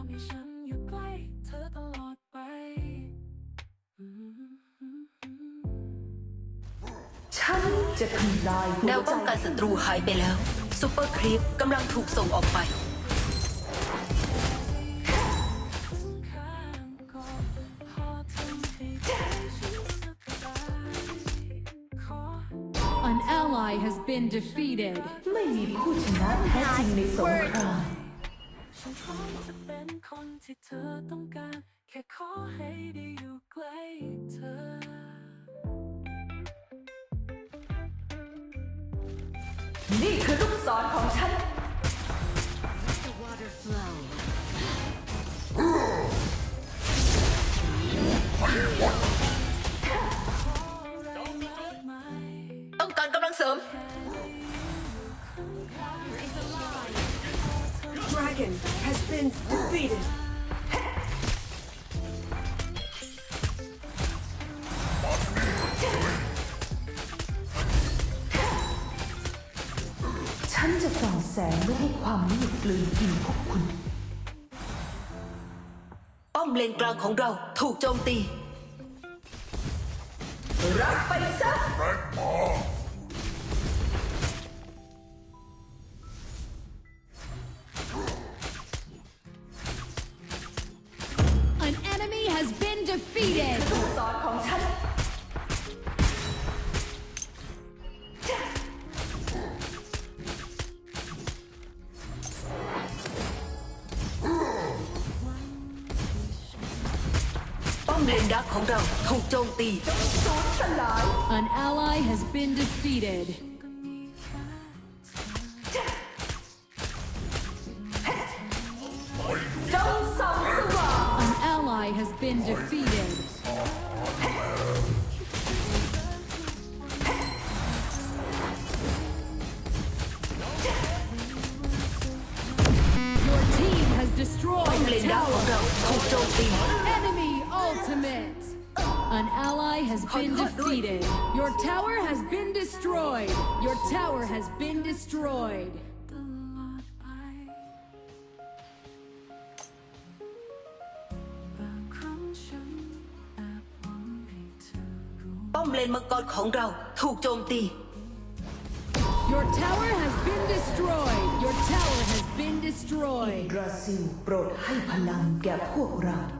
อบให้ฉันอยู่ใกล้เธอตลอดไป ฉันจะทำลายหัแนววใจป้องกันศัตรูหายไปแล้วซูเปอร์ครีปกำลังถูกส่งออกไปข้างก็พอทำให้ใจฉันสบายขอ An ally has been defeated. ไม่มีผู้ชนะแท้จริงในสงคราม ที่เธอต้องการ แค่ขอให้ได้อยู่ใกล้เธอนี่คือลูกศรของฉัน ต้องการกำลังเสริม Dragon has been defeated. จะส่องแสงไม่ให้ความมืดกลืนกินพวกคุณ ป้อมเลนกลางของเราถูกโจมตี รับไปซะ An โจมตี สูญสลาย An ally has been defeated. จงส่องสว่าง An ally has been defeated. อมเลนมังกรของเราถูกโจมตี Your tower has been destroyed. Your tower has been อิ destroyed. ดราซิลโปรดให้พลังแก่พวกเราไป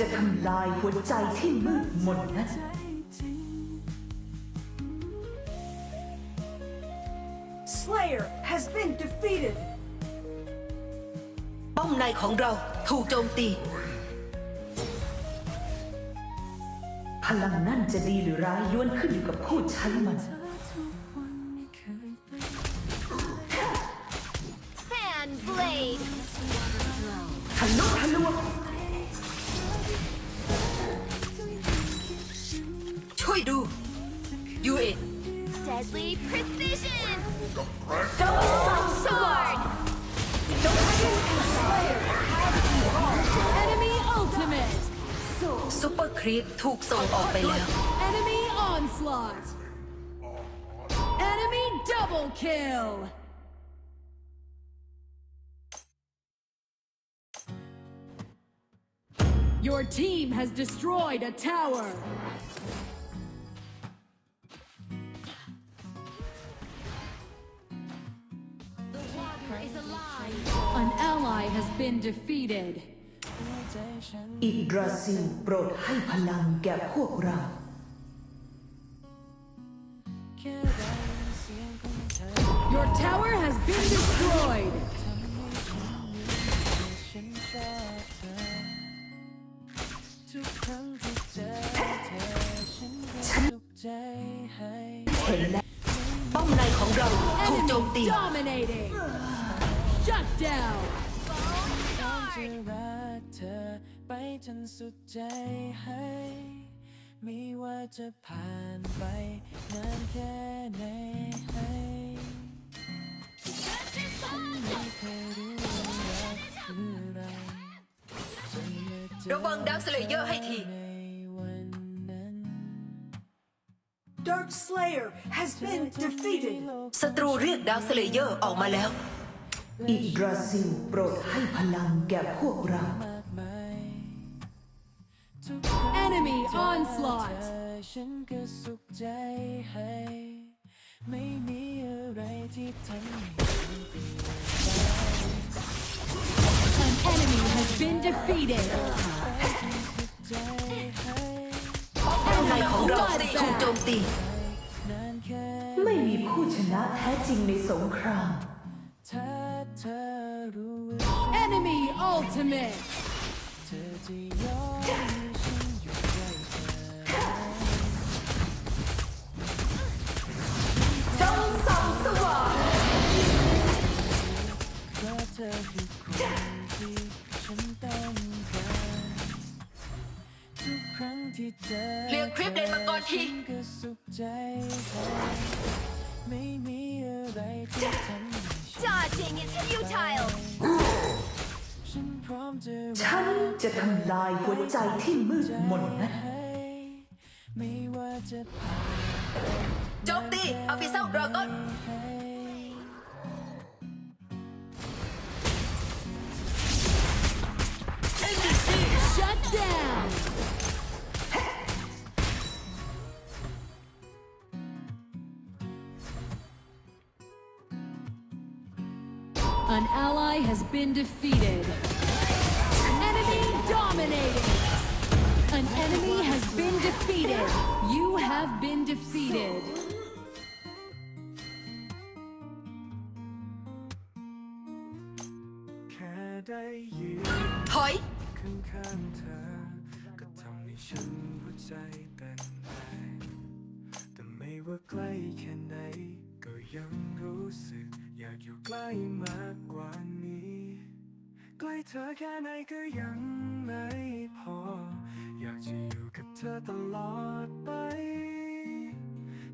จะทำลายหัวใจที่มืดมนนั้นใจจริง Slayer has been defeated. ป้อมในของเราถูกโจมตี พลังนั่นจะดีหรือร้ายย้วนขึ้นอยู่กับผู้ใช้มัน ยูเอ็ Deadly precision. จงส่องสว่าง Sword. Enemy ultimate. ซูเปอร์ครีปถูกส่งออกไปแล้ว Enemy onslaught. Enemy double kill. Your team has destroyed a tower. An ally has been defeated. ใจฉันอิดราซิลโปรดให้พลังแก่พวกเราแค่ได้ยินเสียงของเธอ Your tower has been destroyed. ฉันชอบเธอทุกครั้งที่เจอเธอฉันรู้สึกใจให้เห็นและไม่ป้อมในของเราถูกโจม Enemy ตี dominating. Shut down. ต้องจะรักเธอไปจนสุดใจให้ไม่ว่าจะผ่านไปนานแค่ไหนให้ฉันไม่เคยรู้ว่ารักคืออะไรจนมาเจอระวังดักสเลเยอร์ให้ที ในวันนั้น Dark Slayer has been defeated. ศัตรูเรียกดักสเลเยอร์ออกมาแล้ว อิดราซิลโปรดให้พลังแก่พวกเรามากมายทุก Enemy เธอ onslaught. ฉันก็สุขใจให้ ไม่มีอะไรที่ทำให้ฉันเปลี่ยน An enemy has been defeated. ใจให้ป้อมในของเราถูกโจมตีนานแค่ไม่มีผู้ชนะแท้จริงในสงครามถ้าเธอ รู้ Enemy ultimate. เธอจะยอมให้ฉันอยู่ใกล้เธอ จงส่องสว่างเพราะเธอคือคนที่ฉันต้องการทุกครั้งที่เจอเรียกคลิปเลนมาก่อนที ฉัก็สุขใจไปไม่มีอะไรที่ทำให้ Dodging is futile. ฉันพร้อมจะฉันจะทำลายหัวใจที่มืดมนนั้นให้ไม่ว่าจะผ่านโจมตีอาพิเซลดราก้อนให้ Shut down. Has been defeated. Enemy dominating. An enemy has been defeated. You have been defeated. แค่ได้ยืนถอย ข้างๆเธอ ก็ทำให้ฉันหัวใจเต้นแรงแต่ไม่ว่าใกล้แค่ไหน ก็ยังรู้สึกอยากอยู่ใกล้มากกว่านี้ ใกล้เธอแค่ไหนก็ยังไม่พอ อยากจะอยู่กับเธอตลอดไป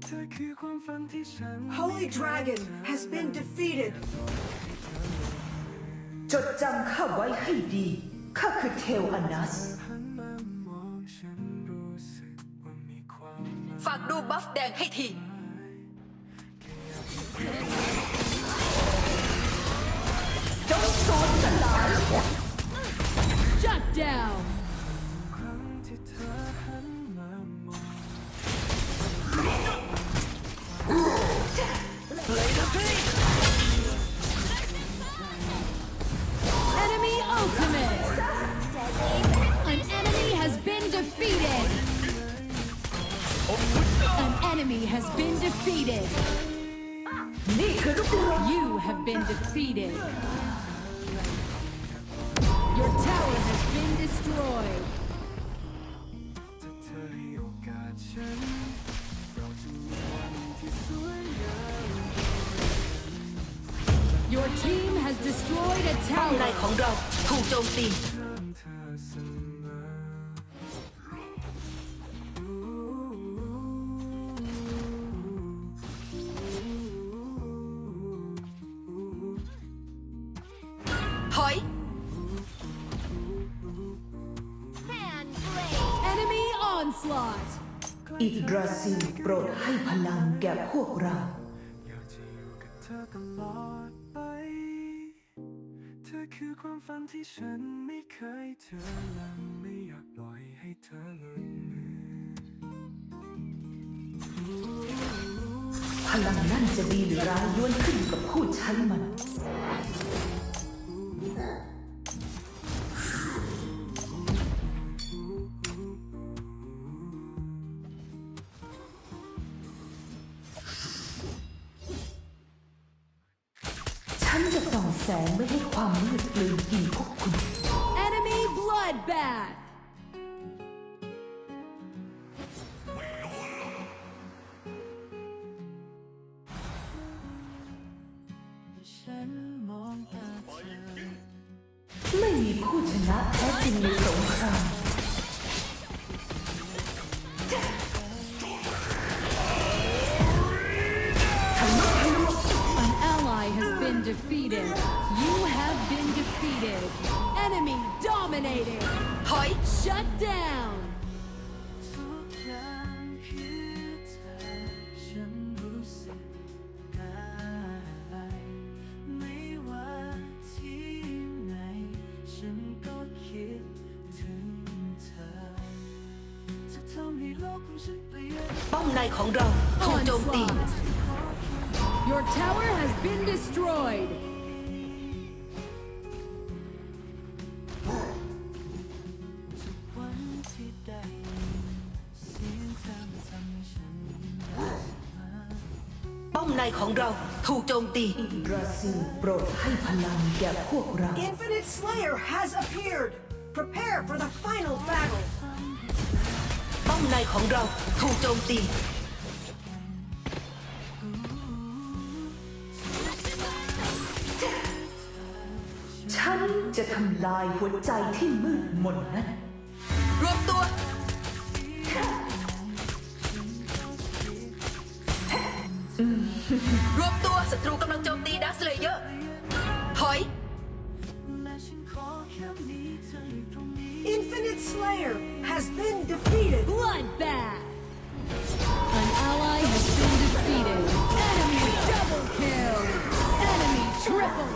เธอคือความฝันที่ฉัน Holy Dragon has been defeated. จดจำข้าไว้ให้ดี ข้าคือเทลอนัส หันมามองฉันรู้สึกว่ามีความหมายฝากดูบัฟแดงให้ทีจงสูญสลาย Shut down. ครั้งที่เธอหันมามอง Enemy ultimate. An enemy has been defeated. An enemy has been defeated. นี่คือลูกเรา You have been defeated. Your tower has been destroyed. ถ้าเธอให้โอกาสฉัน เราจะมีวันที่สวยงาม Your team has destroyed a ป้อมใน tower. ของเราถูกโจมตี แก่พวกเรา อยากจะอยู่กับเธอตลอดไป เธอคือความฝันที่ฉันไม่เคยเธอและไม่อยากปล่อยให้เธอหลุดมือพลังนั่นจะดีหรือร้ายย้วนขึ้นกับผู้ใช้มันฉัน ฉันมองตาเธอ ไม่มีผู้ชนะแท้จริงในสงคราม An ally has been defeated. You have been defeated. Enemy dominated. ถอย Shut down. ปลี่ยนป้อมในของเราถูกโจมตี Onslaught. Your tower has been destroyed. วันที่ได้เสียงเธอมันทำให้ฉันยิ้มได้เสมอป้อมในของเราถูกโจมตีอิกราซิลโปรดให้พลังแก่พวกเรา Infinite Slayer has appeared. Prepare for the final battle. มในของเราถูกโจมตี ฉันจะทำลายหัวใจที่มืดมนนั้น รวมตัว รวมตัวศัตรู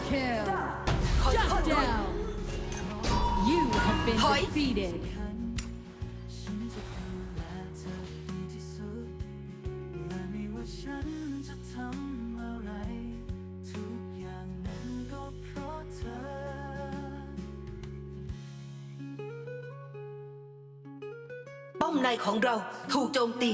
พราะเธอป้อมในของเราถูกโจมตี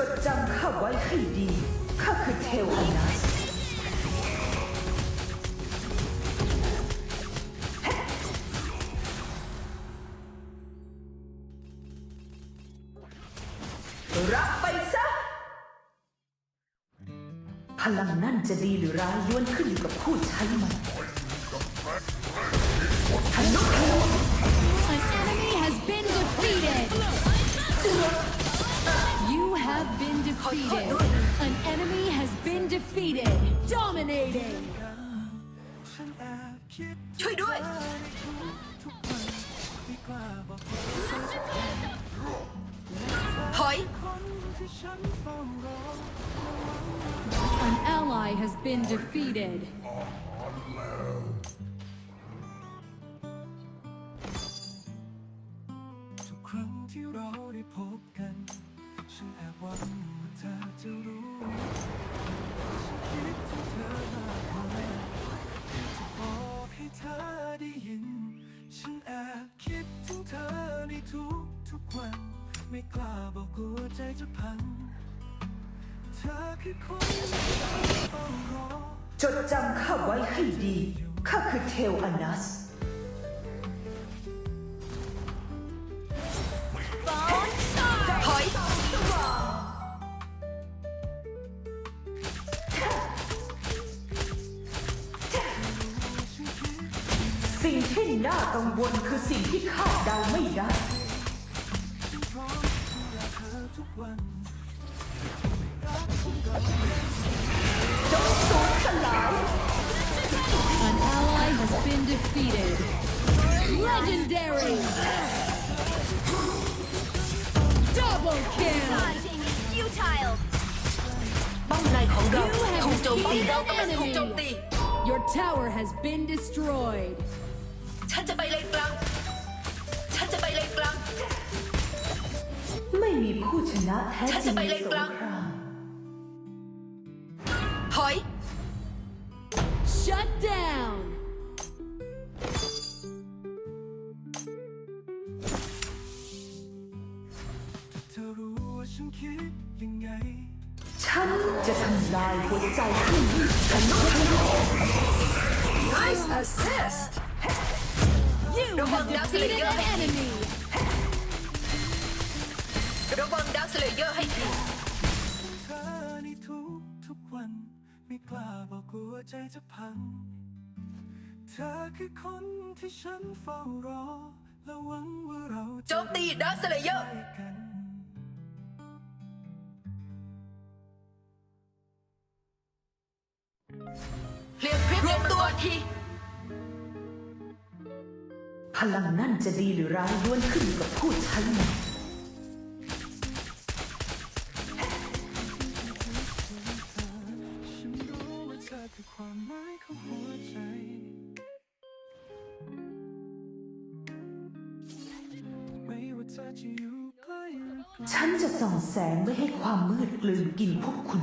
จดจำข้าไว้ให้ดี ข้าคือเทวอนัสรับไปซะ พลังนั่นจะดีหรือร้ายล้วนขึ้นอยู่กับผู้ใช้มันทะลุทะ defeated. An enemy has been defeated. Dominating. ฉันแอบคิด ช่วยด้วย ทุกวันไม่กล้าบอกว่าเธอจะเป็น ถอย คนที่ฉันเฝ้ารอ An ally has been defeated. จดจำข้าไว้ให้ดี ข้าคือเทวอนัส ป้อมในของเรา You have ถูกโจมตี defeated เรา an กำลังถูกโจม enemy. ตี Your tower has been destroyed. ฉันจะไปเลนกลาง ฉันจะไปเลนกลาง ไม่มีผู้ชนะแท้ฉันจริจะงไปในเลนสกลางงคราม ถอย Shut down. ายหัวใจให้มืดทะลุทะลวง Nice assist! You have Double down to the defeated an enemy. ระวังดักสเลเยอร์ให้ดีเธอในทุกทุกวัน ไม่กล้าบอกกลัวใจจะพัง เธอคือคนที่ฉันเฝ้ารอและหวังว่าเราโจมตีดักสเลเยอร์ ได้กันเคลียร์คลิปรวมตัวทีพลังนั่นจะดีหรือร้ายล้วนขึ้นอยู่กับผู้ใช้มันฉันรู้ว่าเธอคือความหมายของหัวใจะอยู่ใกล้หรือไกลฉันจะส่องแสงไม่ให้ความมืดกลืนกินพวกคุณ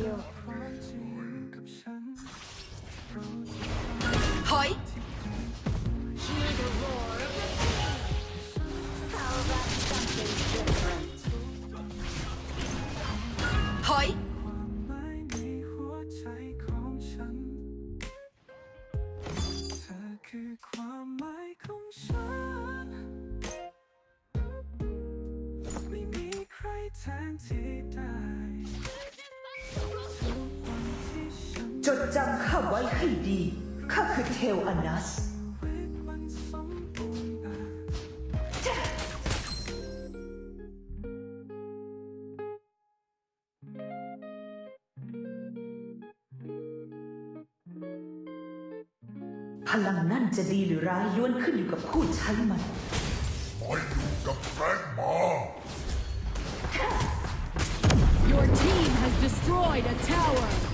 ควาไว้ให้ดี ข้าคือเทลอนัสชีวิตมันสมบูรณ์แบบพลังนั่นจะดีหรือร้ายล้วนขึ้นอยู่กับผู้ใช้มัน Your team has destroyed a tower.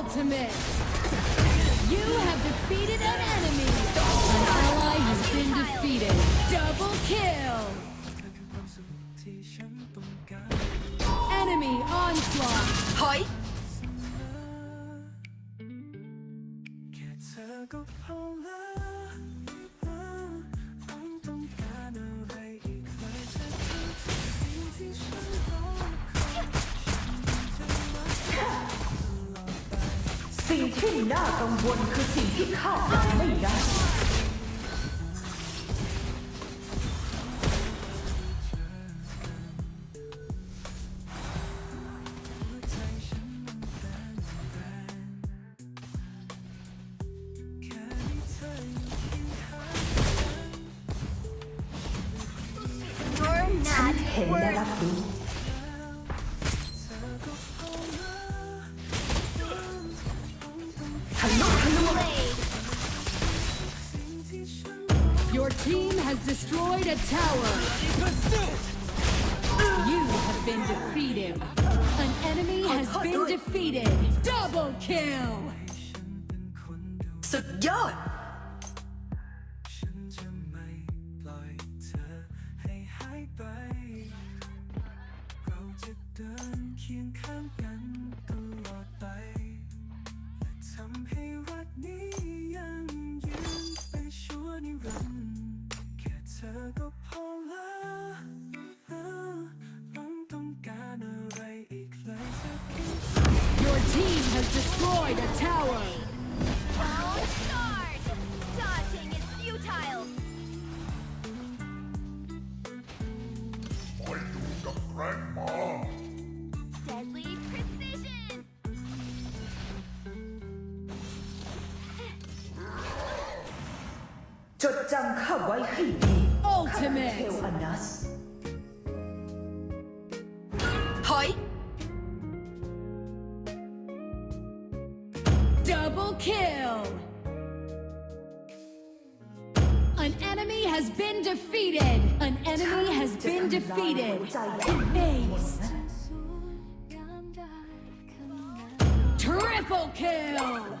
Ultimate. You have defeated an enemy. An ally has been defeated. Double kill. ความสุขที่ฉันต้องการ Enemy onslaught. ถ ที่น่ากังวลคือสิ่งที่ข้าทำไม่ได้ฉันเต้นแรงแค่มีเธออยู่เคียงข้างฉัน You're ฉัน not เห็นและรับรู้ destroyed a tower. You have been defeated. An enemy has been defeated. Double kill. เป็นคนดู สุดยอด has destroyed a tower. Kill! An enemy has been defeated! An enemy has been defeated! Triple kill!